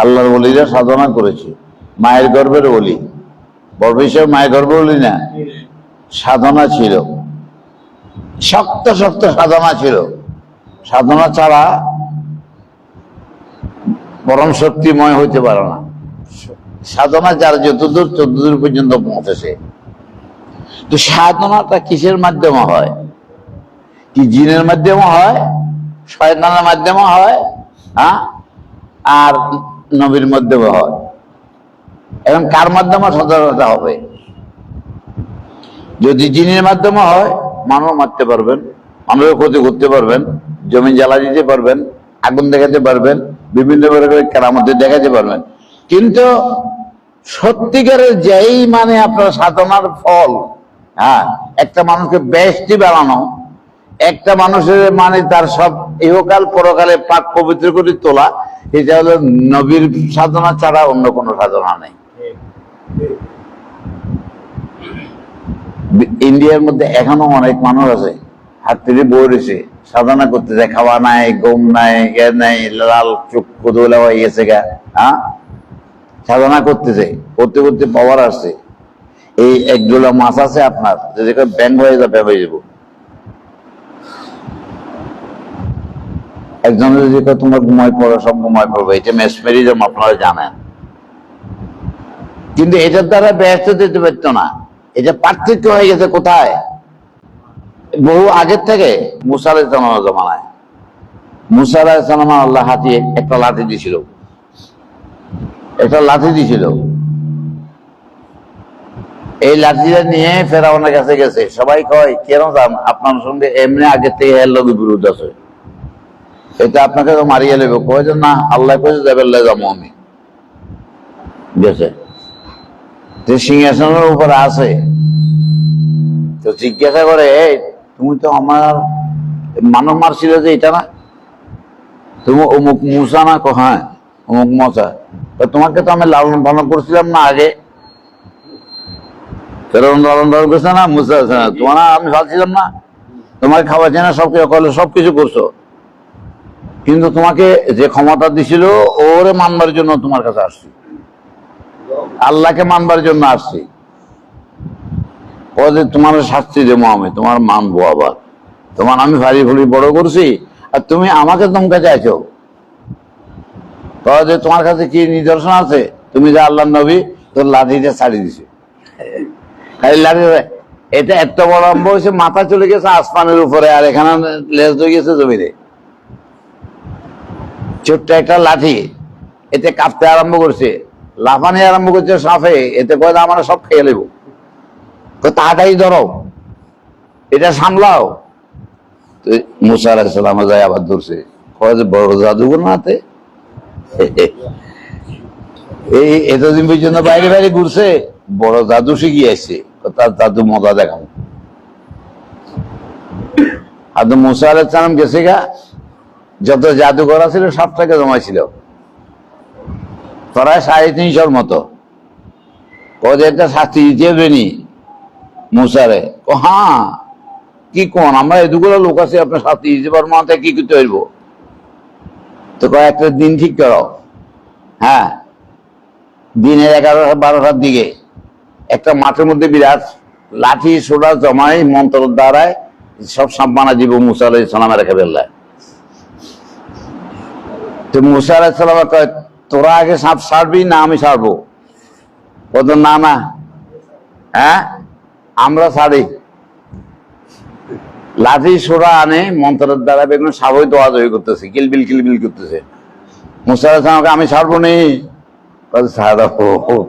আল্লাহর বলিরা সাধনা করেছে। মায়ের গর্ভের বলি বর্বেশ্বর মায়ের গর্ভ বলি না? সাধনা ছিল। শক্ত শক্ত সাধনা ছিল। সাধনা ছাড়া পরম শক্তিময় হইতে পারে না। সাধনা যার যতদূর, ততদূর পর্যন্ত পৌঁছেছে। তো সাধনাটা কিসের মাধ্যমে হয়? কি জিনের মাধ্যমে হয়? শয়তানের মাধ্যমে হয়? হ্যাঁ? আর নবীর মাধ্যমে হয়। এখন কার মাধ্যমে সাধনাটা হবে? যদি জিনের মাধ্যমে হয়, মানুষ মারতে পারবেন, মানুষের ক্ষতি করতে পারবেন, জমি জ্বালা দিতে পারবেন, আগুন দেখাতে পারবেন, বিভিন্ন প্রকারের কেরামতি দেখাতে পারবেন। কিন্তু সত্যিকারের যেই মানে আপনার সাধনার ফল হ্যাঁ একটা মানুষকে বেশটি বানানো, একটা মানুষের মানে তার সব ইহকাল পরকালে পাক পবিত্র করে তোলা এটা হলো নবীর সাধনা ছাড়া অন্য কোনো সাধনা নেই। ইন্ডিয়ার মধ্যে এখনও অনেক মানুষ আছে হাত থেকে বই রয়েছে সাধনা করতেছে, খাওয়া নাই গম নাই নাই, লাল চোখ কোদলা হয়ে গেছে গা হ্যাঁ? সাধনা করতে করতেছে, করতে করতে পাওয়ার আসছে। এই একগুলো মাছ আছে আপনার, যদি ব্যাংক হয়ে যাবে, হয়ে যাব। একজন যদি তোমার ঘুমায় পড়ো, সব ঘুমায় পড়বে। এটা মেসমেরিজম, আপনারা জানেন। কিন্তু এটার দ্বারা ব্যস্ত দিতে পারতো না। এটা পার্থক্য হয়ে গেছে কোথায়? বহু আগের থেকে মুসা আলাহ ইসলামের জমানায়। মুসা আলাহ ইসলাম আল্লাহ হাতি একটা লাঠি দিছিল। একটা লাঠি দিছিল। এই লাঠিটা নিয়ে ফেরাউনের কাছে গেছে। সবাই কয়, কেন যান? আপনার সঙ্গে এমনি আগের থেকে এর লোক বিরোধ আছে। এটা আপনাকে তো মারিয়ে নেবে কয় যে না আল্লাহ কয়েছে যাবে যাব আমি। গেছে সিংহাসনের উপরে আছে তো জিজ্ঞাসা করে "এই, তুমি তো আমার মানব মারছিল যে এটা না? তুমি অমুক মুসা না হ্যাঁ অমুক মশা তো তোমাকে তো আমি লালন পালন করছিলাম না আগে। ফেরন লালন পালন করছে না মুসা আছে না? তোমার আমি ভাবছিলাম না। তোমাকে খাওয়াচ্ছে না সব কিছু করল সব কিছু করছ। কিন্তু তোমাকে যে ক্ষমতা দিছিল, ওরে মানবার জন্য তোমার কাছে আসছি। আল্লাহকে মানবার জন্য আসছি। ও যে তোমার শাস্তি দেবো আমি, তোমার মানবো আবার। তোমার আমি ভারী ফুলি বড় করছি, আর তুমি আমাকে তোমাকে চাইছো। যে তোমার কাছে কি নিদর্শন আছে? তুমি যে আল্লাহ নবী, তোর লাঠিটা ছাড়ি দিছে। খালি লাঠি এটা এত বড় হয়েছে, মাথা চলে গেছে আসমানের উপরে, আর এখানে লেজ হয়ে গেছে জমিতে ছোট্ট একটা লাঠি, এতে কাঁপতে আরম্ভ করছে। লাফানি আরম্ভ করছে সাফে এতে কয়ে আমরা সব খেয়ে নেব। তাড়াতাড়ি ধরো। এটা সামলাও। তো মুসা আলাহিসাল্লাম যায় আবার ধরছে। বড় জাদুঘর না হাতে এই এতদিন পর্যন্ত বাইরে বাইরে ঘুরছে, বড় জাদু শিখিয়ে আসছে। তার জাদু মজা দেখাবো আর মুসা আলাহিসাল্লাম গেছে গা যত জাদুঘর ছিল সবটাকে জমাইছিল। প্রায় সাড়ে তিনশোর মতো। ওদেরটা শাস্তি দিতে হবে নি মুসারে। ও হ্যাঁ কি কোন? আমরা এদুগুলো লোক আছে আপনার শাস্তি দিতে পারব না কি করতে হইব? তো কয়েকটা দিন ঠিক করো। হ্যাঁ দিনের এগারোটা, বারোটার দিকে একটা মাঠের মধ্যে বিরাট লাঠি, সোডা জমাই মন্ত্র দ্বারায় সব সাম্পানা জীব মুসা আলাই সালামে রেখে ফেললায় তো মুসা আলাহিসাল্লাম কয়, তোরা আগে সাপ সারবি না আমি সারবো? কত না না হ্যাঁ? আমরা সারি। লাঠি সোরা আনে, মন্ত্রের দ্বারা বেগুন সাবই দোয়া দই করতেছে, কিলবিল কিলবিল করতেছে। মুসা আলাহিসামকে আমি সারবো নি। ছাড়ো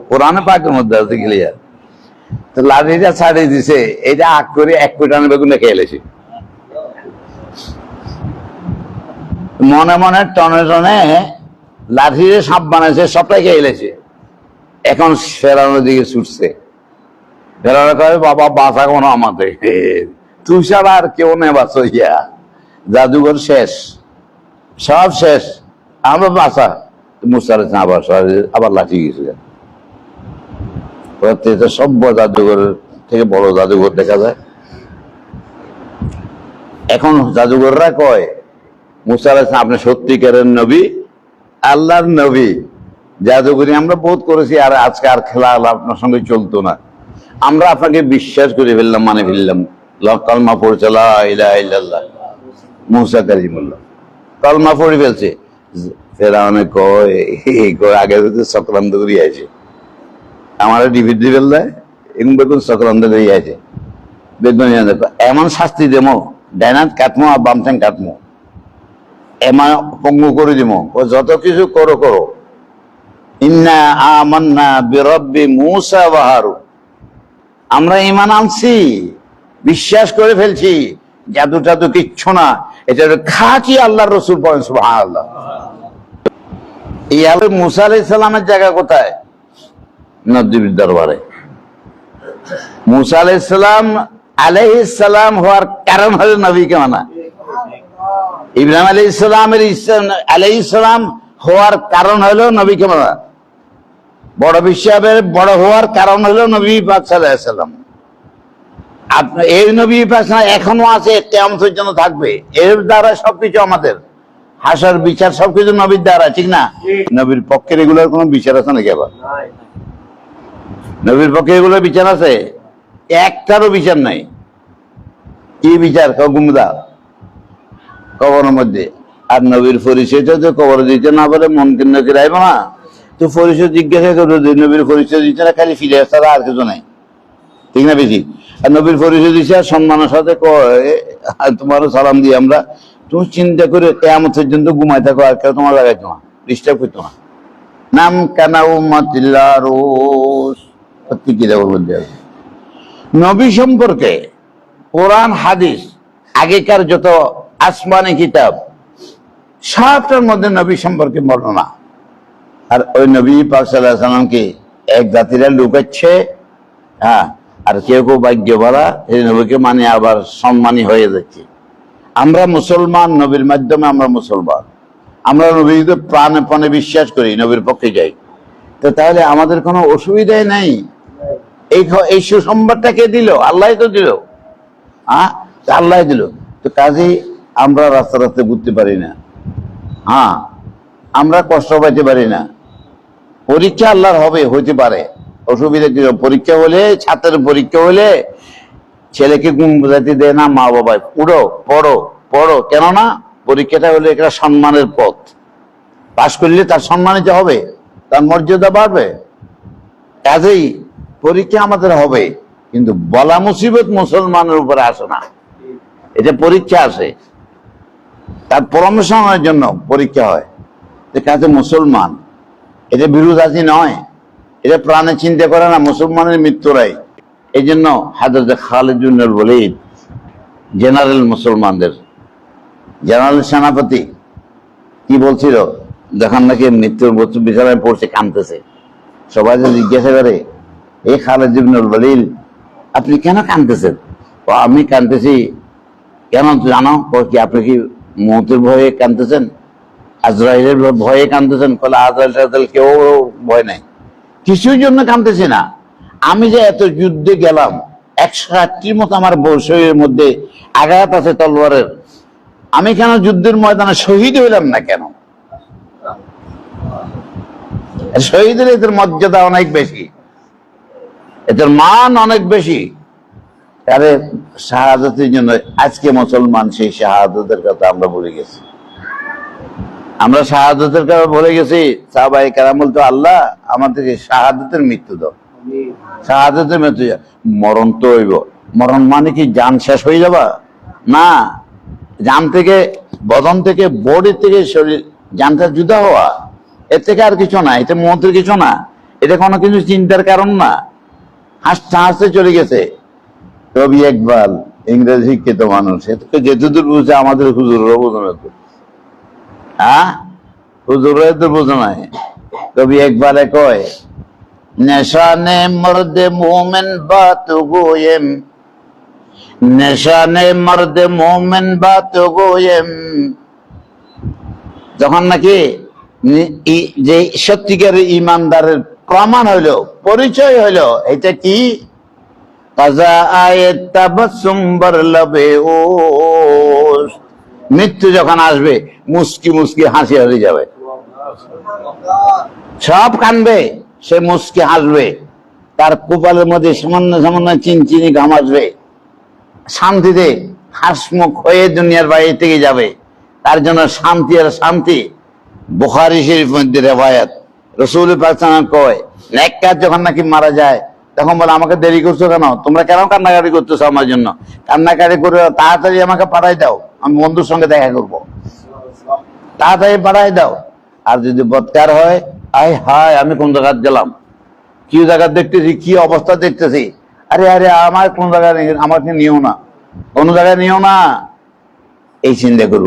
কোরআনে পাকের মধ্যে আছে ক্লিয়ার তো লাঠিটা ছাড়িয়ে দিছে, এটা আগ করে এক কোটি টানে বেগুন খেয়ে এলেছি মনে মনে টনে টনে লাঠিরে সাপ বানাইছে সবটাই খেয়ে এলেছে। এখন ফেরানোর দিকে ছুটছে। ফেরানো কবে বাবা, বাঁচা কোনো আমাদের। তুই আর কেউ নেই বাঁচো জাদুঘর শেষ। সব শেষ। আমরা বাঁচা। মুসার আবার আবার লাঠি গেছে প্রত্যেকটা সভ্য জাদুঘর থেকে বড় জাদুঘর দেখা যায়। এখন জাদুঘররা কয় মুসা আপনি সত্যিকারের নবী, আল্লাহর নবী। জাদুঘরি আমরা বহুত করেছি, আর আজকে আর খেলা আপনার সঙ্গে চলতো না। আমরা আপনাকে বিশ্বাস করে ফেললাম মানে ফেললাম। কলমা পড়ছে মুসা কারিমুল্লাহ। কলমা পড়ে ফেলছে। ফেরাউনে কয় আগে সক্রান্ত করি আছে আমার ডিভিড দেয় এরকম বেগুন চক্রান্ত করি আছে বেগুন এমন শাস্তি দেমো, ডাইনাত কাটমো আর বামঠ্যাং কাটমো। এমন পঙ্গু করে দিব যত কিছু করো করো ইন্না আমান্না বিরব্বি মুসা হারুন আমরা ইমান আনছি, বিশ্বাস করে ফেলছি, জাদু টাদু কিচ্ছু না। এটা খাঁটি আল্লাহ রসুল পয়েন্ট আল্লাহ এই মুসা আলাই সালামের জায়গা কোথায়? নদীর দরবারে। মুসা আলাই সালাম, আলাইহিস সালাম হওয়ার কারণ হলো নবীকে মানা। ইব্রাহিম আলী ইসলামের আলাই ইসলাম হওয়ার কারণ হলো নবীকে মানা বড় বিশ্বের বড় হওয়ার কারণ হলো নবী পাক আপনার এই নবী পাক এখনও আছে কেমতের জন্য থাকবে। এর দ্বারা সবকিছু আমাদের। হাসার বিচার সবকিছু নবীর দ্বারা, ঠিক না? নবীর পক্ষের এগুলোর কোনো বিচার আছে নাকি আবার? নবীর পক্ষে এগুলোর বিচার আছে? একটারও বিচার নাই। কি বিচার? গুমদা? কবরের মধ্যে। আর নবীর পরিচয়টা তো কবর দিতে না বলে মন কেন্দ্র করে আইব না। তো পরিচয় জিজ্ঞাসা করো যে নবীর পরিচয় দিচ্ছে না, খালি ফিরে ছাড়া আর কিছু নাই। ঠিক না বেশি? আর নবীর পরিচয় দিচ্ছে আর সম্মানের সাথে তোমারও সালাম দিই আমরা। তুমি চিন্তা করে কেমন পর্যন্ত ঘুমাই থাকো, আর কেউ তোমার লাগাইতো না ডিস্টার্ব করতো না। নাম কানাউ মাতিল্লা রোস। সত্যি কি দেবো বলতে হবে নবী সম্পর্কে কোরআন, হাদিস, আগেকার যত আসমানি কিতাব। সাতটার মধ্যে নবী সম্পর্কে বর্ণনা। আর ওই নবী পাক সাল্লাহ সাল্লামকে এক জাতিরা লুকাচ্ছে হ্যাঁ আর কেউ কেউ ভাগ্য বলা এই নবীকে মানে আবার সম্মানী হয়ে যাচ্ছে। আমরা মুসলমান, নবীর মাধ্যমে আমরা মুসলমান। আমরা নবীকে প্রাণে প্রাণে বিশ্বাস করি, নবীর পক্ষে যাই, তো তাহলে আমাদের কোনো অসুবিধাই নাই। এই এই সুসংবাদটা কে দিল? আল্লাহ তো দিল। হ্যাঁ আল্লাহ দিল। তো কাজেই আমরা রাস্তা রাস্তায় ঘুরতে পারি না। হ্যাঁ আমরা কষ্ট পাইতে পারি না। পরীক্ষা আল্লাহর হবে, হইতে পারে। অসুবিধা কি? পরীক্ষা হলে, ছাত্রের পরীক্ষা হলে ছেলেকে গুম বোঝাতে দেয় না, মা বাবাই পুরো পড়ো পড়ো। কেননা পরীক্ষাটা হলে একটা সম্মানের পথ। পাশ করলে তার সম্মানিত হবে, তার মর্যাদা বাড়বে। কাজেই পরীক্ষা আমাদের হবে, কিন্তু বলা মুসিবত মুসলমানের উপরে আসে না। এটা পরীক্ষা আসে। তার প্রমোশনের জন্য পরীক্ষা হয়। যে কাছে মুসলমান? এটা বিরোধাচী নয়। এটা প্রাণে চিন্তা করে না, মুসলমানের মৃত্যুরাই। এই জন্য হাজরত খালিদুল্লাহ বলিদ জেনারেল মুসলমানদের, জেনারেল সেনাপতি, কি বলছিল? যখন নাকি মৃত্যুর বস্তু বিছানায় পড়ছে, কাঁদতেছে। সবাই যে জিজ্ঞাসা করে এই খালেদ ইবনুল বলিল আপনি কেন কাঁদতেছেন? আমি কাঁদতেছি। কেন জানো? কি, আপনি কি মৌতের ভয়ে কাঁদতেছেন? আজরাইলের ভয়ে কাঁদতেছেন? কলে আজরাইল টাজরাইল কেউ ভয় নাই। কিছুর জন্য কাঁদতেছি না। আমি যে এত যুদ্ধে গেলাম, একশো ষাটটির মতো আমার শরীরের মধ্যে আঘাত আছে তলোয়ারের। আমি কেন যুদ্ধের ময়দানে শহীদ হইলাম না কেন? শহীদের এদের মর্যাদা অনেক বেশি। এদের মান অনেক বেশি। আরে শাহাদতের জন্য আজকে মুসলমান সেই শাহাদতের কথা আমরা ভুলে গেছি। আমরা শাহাদতের কথা ভুলে গেছি সাহাবাই কারামুল তো আল্লাহ, আমাদেরকে শাহাদতের মৃত্যু দাও। শাহাদতের মৃত্যু মরণ তো হইব। মরণ মানে কি যান শেষ হয়ে যাবা? না। যান থেকে, বদন থেকে, বডি থেকে শরীর জানটা জুদা হওয়া। এর থেকে আর কিছু না এটা মতের কিছু না। এটা কোনো কিছু চিন্তার কারণ না। হাসতে হাসতে চলে গেছে। রবি একবার ইংরেজি শিক্ষিত মানুষ। এটাকে যেতদূর বুঝে আমাদের হুজুররা বোঝে না তো। হ্যাঁ? হুজুররা তো বোঝে নাই। কবি একবারে কয়, নেশানে মর্দে মোমেন বাত গোয়েম, নেশানে মর্দে মোমেন বাত গোয়েম। যখন নাকি যে সত্যিকার ইমানদারের প্রমাণ হইল, পরিচয় হইল, এটা কি কাজা আয়ে তাবাসসুম বারলাবে ও মৃত্যু যখন আসবে, মুস্কি মুস্কি হাসি হাসি যাবে। সব কানবে, সে মুসকে হাসবে। তার কপালের মধ্যে সামান্য সামান্য চিনচিনি ঘাম আসবে। শান্তিতে হাসমুখ হয়ে দুনিয়ার বাইরে থেকে যাবে। তার জন্য শান্তি আর শান্তি। বুখারি শরীফ মধ্যে রেবায়াত রসুল পাকসান কয়, নেককার যখন নাকি মারা যায় তখন বলে, আমাকে দেরি করছ কেন? তোমরা কেন কান্নাকাটি করতেছো আমার জন্য? কান্নাকাটি করে তাড়াতাড়ি আমাকে পাঠাই দাও, আমি বন্ধুর সঙ্গে দেখা করব। তাড়াতাড়ি পাঠাই দাও। আর যদি বৎকার হয় আয় হায়, আমি কোন জায়গায় গেলাম? কি জায়গা দেখতেছি, কি অবস্থা দেখতেছি? আরে আরে, আমার কোন জায়গায় আমাকে নিও না। কোন জায়গায় নিও না। এই চিন্তা করব।